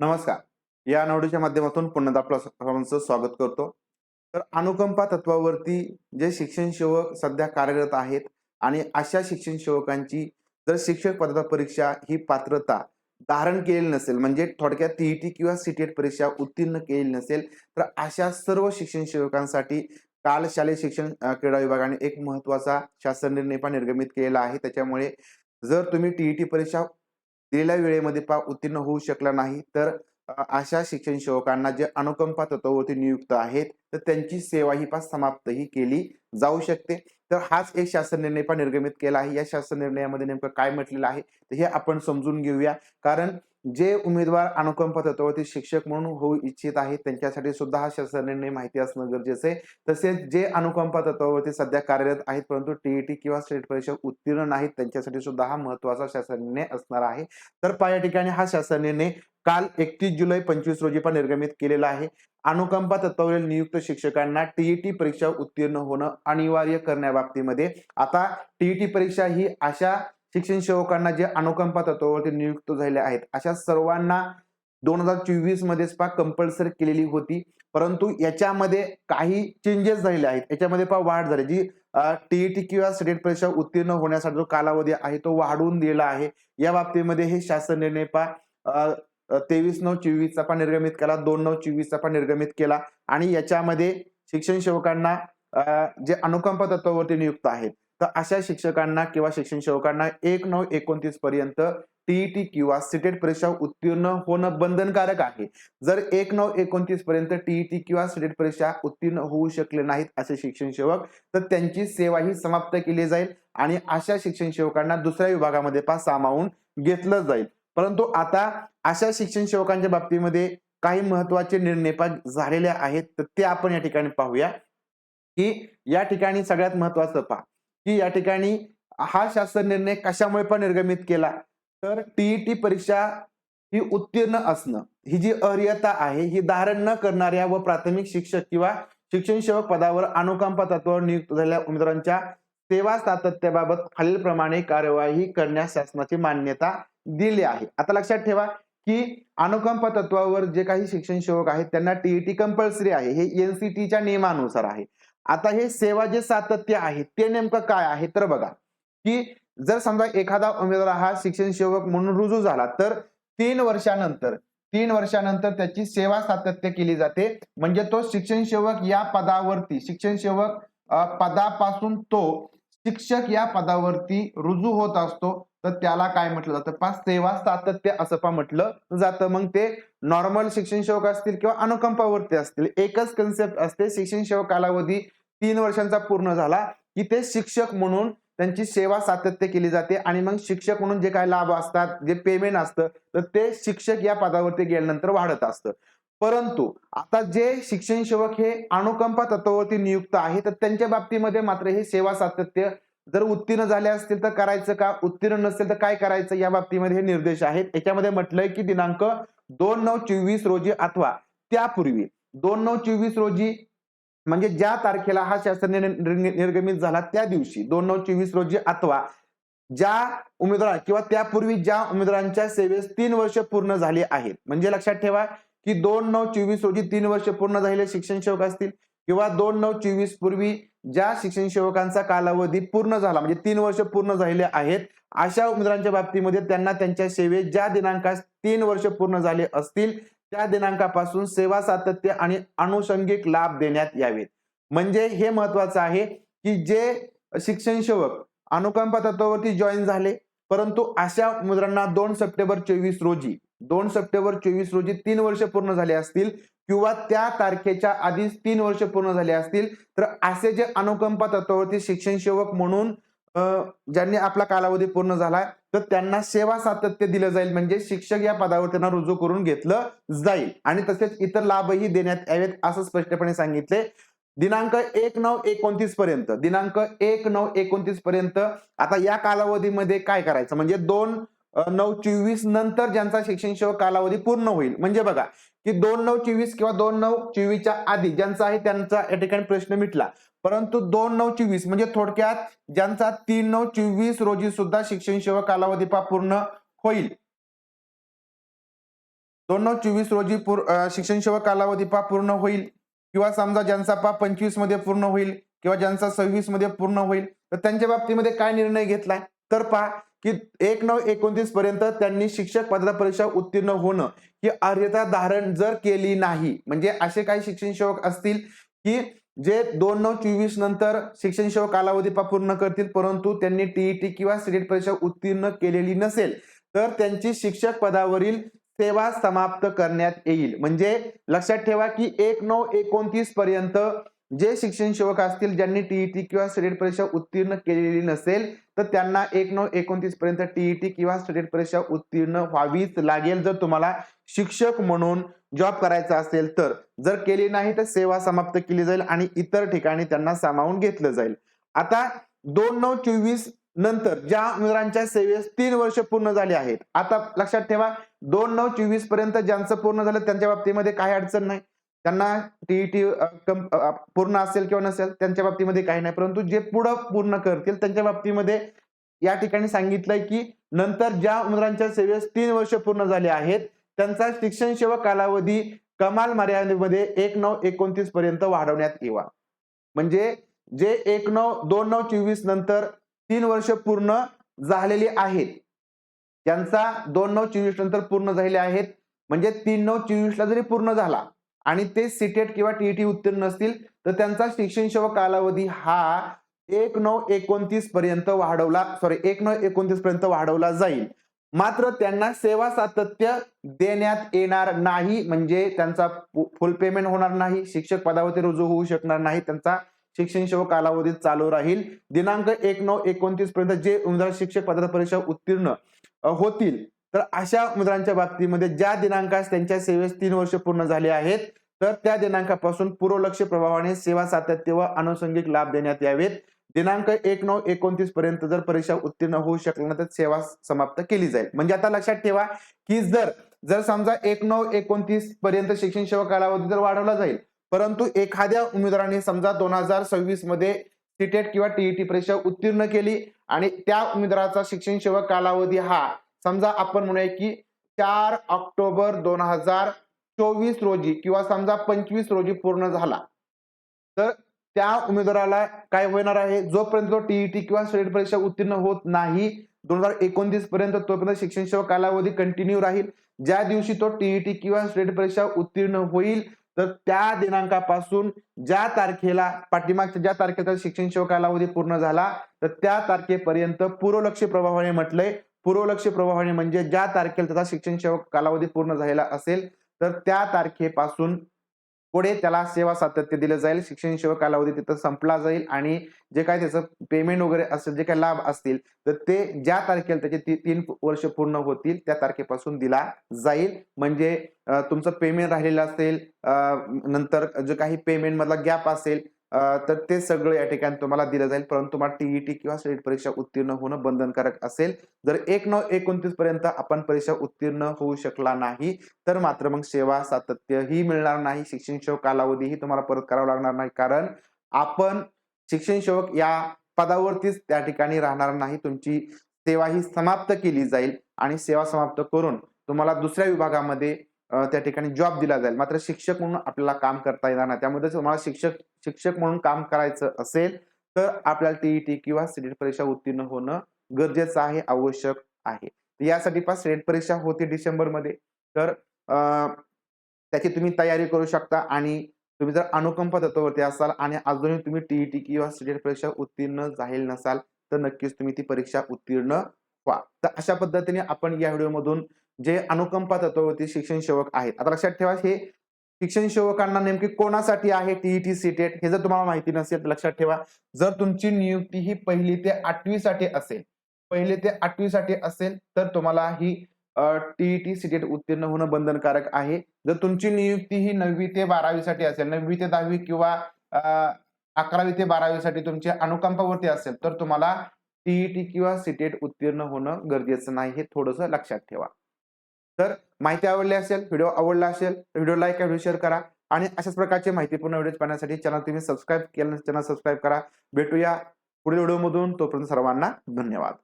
नमस्कार. या नवडीच्या माध्यमातून पुन्हा आपलं सर्वांचं स्वागत करतो. तर अनुकंपा तत्वावरती जे शिक्षण सेवक सध्या कार्यरत आहेत आणि अशा शिक्षण सेवकांची जर शिक्षक पदार्थ परीक्षा ही पात्रता धारण केलेली नसेल म्हणजे थोडक्यात टीईटी किंवा सीटेट परीक्षा उत्तीर्ण केलेली नसेल तर अशा सर्व शिक्षण सेवकांसाठी काल शालेय शिक्षण क्रीडा विभागाने एक महत्त्वाचा शासन निर्णय पण निर्गमित केलेला आहे. त्याच्यामुळे जर तुम्ही टीईटी परीक्षा दिलेल्या वेळेमध्ये पा उत्तीर्ण होऊ शकला नाही तर अशा शिक्षण सेवकांना जे अनुकंपा तत्वावरती नियुक्त आहेत तर त्यांची सेवा ही पास समाप्तही केली जाऊ शकते. तर हाच एक शासन निर्णय पण निर्गमित केला आहे. या शासन निर्णयामध्ये नेमकं काय म्हटलेलं आहे तर हे आपण समजून घेऊया. कारण जे उमेदवार अनुकंपा तत्वावरती शिक्षक म्हणून होऊ इच्छित आहेत त्यांच्यासाठी सुद्धा हा शासन निर्णय माहिती असणं गरजेचं आहे. तसेच जे अनुकंपा तत्वावरती सध्या कार्यरत आहेत परंतु टीईटी किंवा स्टेट परीक्षा उत्तीर्ण नाहीत त्यांच्यासाठी सुद्धा हा महत्त्वाचा शासन निर्णय असणार आहे. तर पा या ठिकाणी हा शासन निर्णय काल एकतीस जुलै पंचवीस रोजी पण निर्गमित केलेला आहे. अनुकंपा तत्वावरील नियुक्त शिक्षकांना टीईटी परीक्षा उत्तीर्ण होणं अनिवार्य करण्याबाबतीमध्ये आता टीईटी परीक्षा ही अशा शिक्षण सेवकांना जे अनुकंपा तत्वावरती नियुक्त झाले आहेत अशा सर्वांना दोन हजार चोवीसमध्ये पा कंपल्सरी केलेली होती. परंतु याच्यामध्ये काही चेंजेस झालेले आहेत. याच्यामध्ये पा वाढ झाली. जी टीईटी किंवा स्टेट परीक्षा उत्तीर्ण होण्यासाठी जो कालावधी आहे तो वाढवून दिला आहे. या बाबतीमध्ये हे शासन निर्णय पा तेवीस नऊ चोवीसचा पण निर्गमित केला दोन नऊ चोवीसचा पण निर्गमित केला. आणि याच्यामध्ये शिक्षण सेवकांना जे अनुकंपा तत्वावरती नियुक्त आहेत. तर अशा शिक्षकांना किंवा शिक्षण सेवकांना एक नऊ एकोणतीस पर्यंत टीईटी किंवा सिटेट परीक्षा उत्तीर्ण होणं बंधनकारक आहे. जर एक नऊ एकोणतीस पर्यंत टीईटी किंवा सिटेट परीक्षा उत्तीर्ण होऊ शकले नाहीत असे शिक्षण सेवक तर त्यांची सेवा ही समाप्त केली जाईल आणि अशा शिक्षण सेवकांना दुसऱ्या विभागामध्ये पास सामावून घेतलं जाईल. परंतु आता अशा शिक्षण सेवकांच्या बाबतीमध्ये काही महत्त्वाचे निर्णय पा झालेले आहेत तर ते आपण या ठिकाणी पाहूया. की या ठिकाणी सगळ्यात महत्वाचं पहा की या ठिकाणी हा शासन निर्णय कशामुळे पण निर्गमित केला? तर टीईटी परीक्षा ही उत्तीर्ण असणं ही जी अर्हता आहे ही धारण न करणाऱ्या व प्राथमिक शिक्षक किंवा शिक्षण सेवक पदावर अनुकंपा तत्वावर नियुक्त झालेल्या उमेदवारांच्या सेवा सातत्याबाबत खालीलप्रमाणे कार्यवाही करण्यास शासनाची मान्यता दिली आहे. आता लक्षात ठेवा की अनुकंपा तत्वावर जे काही शिक्षण सेवक आहेत त्यांना टीईटी कंपल्सरी आहे. हे एनसीटीच्या नियमानुसार आहे. आता हे सेवा जे सातत्य आहे ते नेमकं काय आहे? तर बघा की जर समजा एखादा उमेदवार हा शिक्षण सेवक म्हणून रुजू झाला तर तीन वर्षानंतर तीन वर्षानंतर त्याची सेवा सातत्य केली जाते. म्हणजे तो शिक्षण सेवक या पदावरती शिक्षण सेवक पदापासून तो शिक्षक या पदावरती रुजू होत असतो तर त्याला काय म्हटलं जातं? पा सेवा सातत्य असं पा म्हटलं जातं. मग ते नॉर्मल शिक्षण सेवक असतील किंवा अनुकंपावरती असतील एकच कन्सेप्ट असते शिक्षण सेवक कालावधी तीन वर्षांचा पूर्ण झाला. की ते शिक्षक म्हणून त्यांची सेवा सातत्य केली जाते आणि मग शिक्षक म्हणून जे काही लाभ असतात जे पेमेंट असतं तर ते शिक्षक या पदावरती गेल्यानंतर वाढत असतं. परंतु आता जे शिक्षण सेवक हे अनुकंपा तत्वावरती नियुक्त आहे तर त्यांच्या बाबतीमध्ये मात्र हे सेवा सातत्य जर उत्तीर्ण झाले असतील तर करायचं का? उत्तीर्ण नसेल तर काय करायचं? या बाबतीमध्ये हे निर्देश आहेत. याच्यामध्ये म्हटलंय की दिनांक दोन नऊ चोवीस रोजी अथवा त्यापूर्वी दोन नऊ चोवीस रोजी म्हणजे ज्या तारखेला हा शासन निर्गमित झाला त्या दिवशी दोन नऊ चोवीस रोजी अथवा ज्या उमेदवार किंवा त्यापूर्वी ज्या उमेदवारांच्या सेवेस तीन वर्ष पूर्ण झाली आहेत. म्हणजे लक्षात ठेवा की दोन नऊ चोवीस रोजी तीन वर्ष पूर्ण झालेले शिक्षण सेवक असतील किंवा दोन नऊ चोवीस पूर्वी ज्या शिक्षण सेवकांचा कालावधी पूर्ण झाला म्हणजे तीन वर्ष पूर्ण झालेले आहेत अशा उमेदवारांच्या बाबतीमध्ये त्यांना त्यांच्या सेवेत ज्या दिनांकास तीन वर्ष पूर्ण झाले असतील त्या दिनांकापासून सेवा सातत्य आणि अनुषंगिक लाभ देण्यात यावेत. म्हणजे हे महत्वाचं आहे की जे शिक्षण सेवक अनुकंपा तत्वावरती जॉईन झाले परंतु अशा मुलांना दोन सप्टेंबर चोवीस रोजी दोन सप्टेंबर चोवीस रोजी तीन वर्ष पूर्ण झाले असतील किंवा त्या तारखेच्या आधीच तीन वर्ष पूर्ण झाले असतील तर असे जे अनुकंपा तत्वावरती शिक्षण सेवक म्हणून ज्यांनी आपला कालावधी पूर्ण झाला तर त्यांना सेवा सातत्य दिलं जाईल म्हणजे शिक्षक या पदावर त्यांना रुजू करून घेतलं जाईल. आणि तसेच इतर लाभही देण्यात यावेत असं स्पष्टपणे सांगितले. दिनांक एक नऊ एकोणतीस पर्यंत दिनांक एक नऊ एकोणतीस पर्यंत आता या कालावधीमध्ये काय करायचं? म्हणजे दोन नऊ चोवीस नंतर ज्यांचा शिक्षण सेवा कालावधी पूर्ण होईल. म्हणजे बघा की दोन नऊ चोवीस किंवा दोन नऊ चोवीसच्या आधी ज्यांचा आहे त्यांचा या ठिकाणी प्रश्न मिटला. परंतु दोन नऊ चोवीस म्हणजे थोडक्यात ज्यांचा तीन नऊ चोवीस रोजी सुद्धा शिक्षण सेवा कालावधी पूर्ण होईल. दोन नऊ चोवीस रोजी शिक्षण सेवा कालावधी पूर्ण होईल. किंवा समजा ज्यांचा पा पंचवीसमध्ये पूर्ण होईल किंवा ज्यांचा सव्वीसमध्ये पूर्ण होईल तर त्यांच्या बाबतीमध्ये काय निर्णय घेतलाय तर पहा की एक नऊ एकोणतीस पर्यंत त्यांनी शिक्षक पदाचा परीक्षा उत्तीर्ण होणं ही अर्हता धारण जर केली नाही म्हणजे असे काही शिक्षण सेवक असतील की जे दोन नऊ चोवीस नंतर शिक्षण सेवा कालावधी पूर्ण करतील परंतु त्यांनी टीईटी किंवा सिलेट परीक्षा उत्तीर्ण केलेली नसेल तर त्यांची शिक्षक पदावरील सेवा समाप्त करण्यात येईल. म्हणजे लक्षात ठेवा की एक नऊ एकोणतीस पर्यंत जे शिक्षण सेवक असतील ज्यांनी टीईटी किंवा स्टेट परीक्षा उत्तीर्ण केलेली नसेल तर त्यांना एक नऊ एकोणतीस पर्यंत टीईटी किंवा स्टेट परीक्षा उत्तीर्ण व्हावीच लागेल जर तुम्हाला शिक्षक म्हणून जॉब करायचा असेल तर. जर केली नाही तर सेवा समाप्त केली जाईल आणि इतर ठिकाणी त्यांना सामावून घेतलं जाईल. आता दोन नऊ चोवीस नंतर ज्या उमेदवारांच्या सेवेस तीन वर्ष पूर्ण झाली आहेत. आता लक्षात ठेवा दोन नऊ चोवीसपर्यंत ज्यांचं पूर्ण झालं त्यांच्या बाबतीमध्ये काही अडचण नाही. त्यांना टीईटी पूर्ण असेल किंवा नसेल त्यांच्या बाबतीमध्ये काही नाही. परंतु जे पुढं पूर्ण करतील त्यांच्या बाबतीमध्ये या ठिकाणी सांगितलंय की नंतर ज्या उमेदवारांच्या सेवेस तीन वर्ष पूर्ण झाले आहेत त्यांचा शिक्षण सेवा कालावधी कमाल मर्यादेमध्ये एक नऊ एकोणतीस पर्यंत वाढवण्यात यावा. म्हणजे जे एक नऊ दोन नऊ चोवीस नंतर तीन वर्ष पूर्ण झालेली आहेत ज्यांचा दोन नऊ चोवीस नंतर पूर्ण झालेले आहेत म्हणजे तीन नऊ चोवीसला जरी पूर्ण झाला आणि ते सीटेट किंवा टीईटी उत्तीर्ण नसतील तर त्यांचा शिक्षण सेवा कालावधी हा एक नऊ एकोणतीस पर्यंत वाढवला सॉरी एक नऊ एकोणतीस पर्यंत वाढवला जाईल. मात्र त्यांना सेवा सातत्य देण्यात येणार नाही म्हणजे त्यांचा फुल पेमेंट होणार नाही शिक्षक पदावरती रुजू होऊ शकणार नाही त्यांचा शिक्षण सेवा कालावधी चालू राहील. दिनांक एक नऊ एकोणतीस पर्यंत जे उमेदवार शिक्षक पदार्थ परीक्षा उत्तीर्ण होतील तर अशा मुद्रांच्या बाबतीमध्ये ज्या दिनांकास त्यांच्या सेवेस तीन वर्ष पूर्ण झाले आहेत तर त्या दिनांकापासून पूर्वलक्ष प्रभावाने सेवा सातत्य व अनुषंगिक लाभ देण्यात यावेत. दिनांक एक नऊ एकोणतीस पर्यंत जर परीक्षा उत्तीर्ण होऊ शकला ना तर सेवा समाप्त केली जाईल. म्हणजे आता लक्षात ठेवा की जर जर समजा एक नऊ एकोणतीस पर्यंत शिक्षण सेवा कालावधी जर वाढवला जाईल परंतु एखाद्या उमेदवाराने समजा दोन हजार सव्वीसमध्ये सीटेट किंवा टीईटी परीक्षा उत्तीर्ण केली आणि त्या उमेदवाराचा शिक्षण सेवा कालावधी हा समजा आपण म्हणूया की चार ऑक्टोबर दोन हजार चोवीस रोजी किंवा समजा पंचवीस रोजी पूर्ण झाला. तर त्या उमेदवाराला काय होणार आहे? जोपर्यंत तो टीईटी किंवा स्टेट परीक्षा उत्तीर्ण होत नाही दोन हजार एकोणतीस पर्यंत तोपर्यंत शिक्षण सेवा कालावधी कंटिन्यू राहील. ज्या दिवशी तो टीईटी किंवा स्टेट परीक्षा उत्तीर्ण होईल तर त्या दिनांकापासून ज्या तारखेला पाठीमागच्या ज्या तारखेचा शिक्षण सेवा कालावधी पूर्ण झाला तर त्या तारखेपर्यंत पूर्वलक्षी प्रभावाने म्हटलंय पूर्वलक्ष प्रभावाने म्हणजे ज्या तारखेला त्याचा शिक्षण सेवा कालावधी पूर्ण झालेला असेल तर त्या तारखेपासून पुढे त्याला सेवा सातत्य दिलं जाईल शिक्षण सेवा कालावधी तिथं संपला जाईल आणि जे काय त्याचं पेमेंट वगैरे असेल जे काही लाभ असतील तर ते ज्या तारखेला त्याचे ती तीन वर्ष पूर्ण होतील त्या तारखेपासून दिला जाईल. म्हणजे तुमचं पेमेंट राहिलेलं असेल नंतर जे काही पेमेंट मधला गॅप असेल तर ते सगळं या ठिकाणी तुम्हाला दिलं जाईल. परंतु तुम्हाला टीईटी किंवा स्टेट परीक्षा उत्तीर्ण होणं बंधनकारक असेल. जर एक नऊ एकोणतीस पर्यंत आपण परीक्षा उत्तीर्ण होऊ शकला नाही तर मात्र मग सेवा सातत्य ही मिळणार नाही. शिक्षण सेवक कालावधीही तुम्हाला परत करावा लागणार नाही. कारण आपण शिक्षण सेवक या पदावरतीच त्या ठिकाणी राहणार नाही. तुमची सेवा ही समाप्त केली जाईल आणि सेवा समाप्त करून तुम्हाला दुसऱ्या विभागामध्ये त्या ठिकाणी जॉब दिला जाईल. मात्र शिक्षक म्हणून आपल्याला काम करता येणार नाही. त्यामध्ये तुम्हाला शिक्षक शिक्षक म्हणून काम करायचं असेल तर आपल्याला टीईटी किंवा सिलेट परीक्षा उत्तीर्ण होणं गरजेचं आहे आवश्यक आहे. यासाठी पास सिलेट परीक्षा होती डिसेंबरमध्ये तर त्याची तुम्ही तयारी करू शकता आणि तुम्ही जर अनुकंप तत्वावरती असाल आणि अजूनही तुम्ही टीईटी किंवा सिलेट परीक्षा उत्तीर्ण झालेली नसाल तर नक्कीच तुम्ही ती परीक्षा उत्तीर्ण व्हा. तर अशा पद्धतीने आपण या व्हिडिओमधून जे अनुकंपा तत्वावरती शिक्षण सेवक आहेत. आता लक्षात ठेवा हे शिक्षण सेवकांना नेमकी कोणासाठी आहे? टीईटी सीटेट हे जर तुम्हाला माहिती नसेल तर लक्षात ठेवा. जर तुमची नियुक्ती ही पहिली ते आठवी साठी असेल पहिली ते आठवी साठी असेल तर तुम्हाला ही टीईटी सीटेट उत्तीर्ण होणं बंधनकारक आहे. जर तुमची नियुक्ती ही नववी ते बारावी साठी असेल नववी ते दहावी किंवा अकरावी ते बारावी साठी तुमच्या अनुकंपावरती असेल तर तुम्हाला टीईटी किंवा सीटेट उत्तीर्ण होणं गरजेचं नाही हे थोडंसं लक्षात ठेवा. तर माहिती आवडली असेल व्हिडिओ आवडला असेल तर व्हिडिओ लाईक व्हिडिओ शेअर करा. आणि अशाच प्रकारचे माहितीपूर्ण व्हिडिओ पाहण्यासाठी चॅनल तुम्ही सबस्क्राईब केलं चॅनल सबस्क्राईब करा. भेटूया पुढील व्हिडिओमधून. तोपर्यंत सर्वांना धन्यवाद.